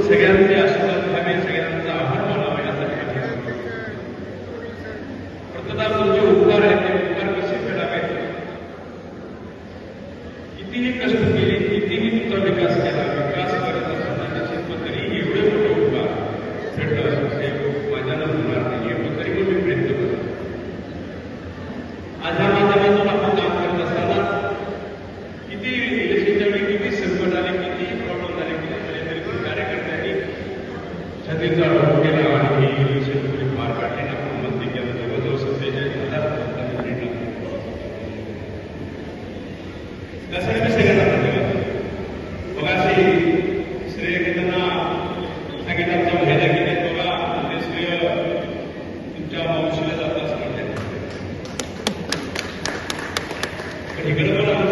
सगळ्यांचे आशीर्वाद घ्यावे सगळ्यांचा आभार मानावा यासाठी मी जे उपकार आहेत ते उपकार कसे फेडावेत कितीही कष्ट केले कितीही तुमचा विकास केला त्यासाठी मी सगळ्यांना धन्यवाद देतो. बघा अशी श्रेय घेताना सांगितलं आमच्या महिला गेले बघा ते श्रेय तुमच्या मावशीला जातं असं म्हणते पण इकडे पण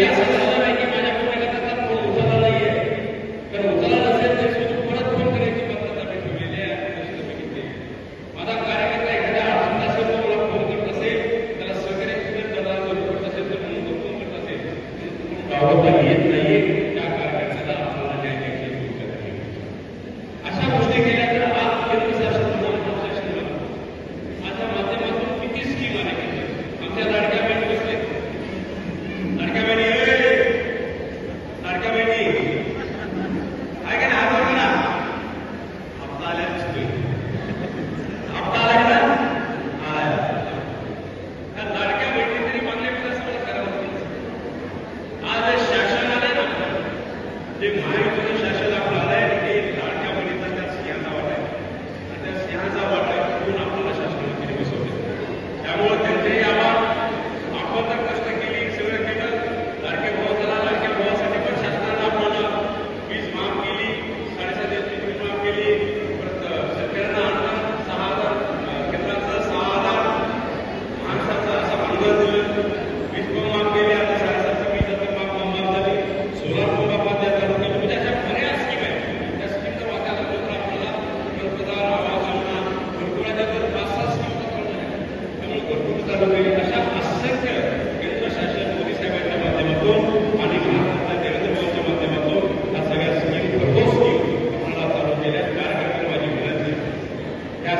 Gracias.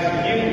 have new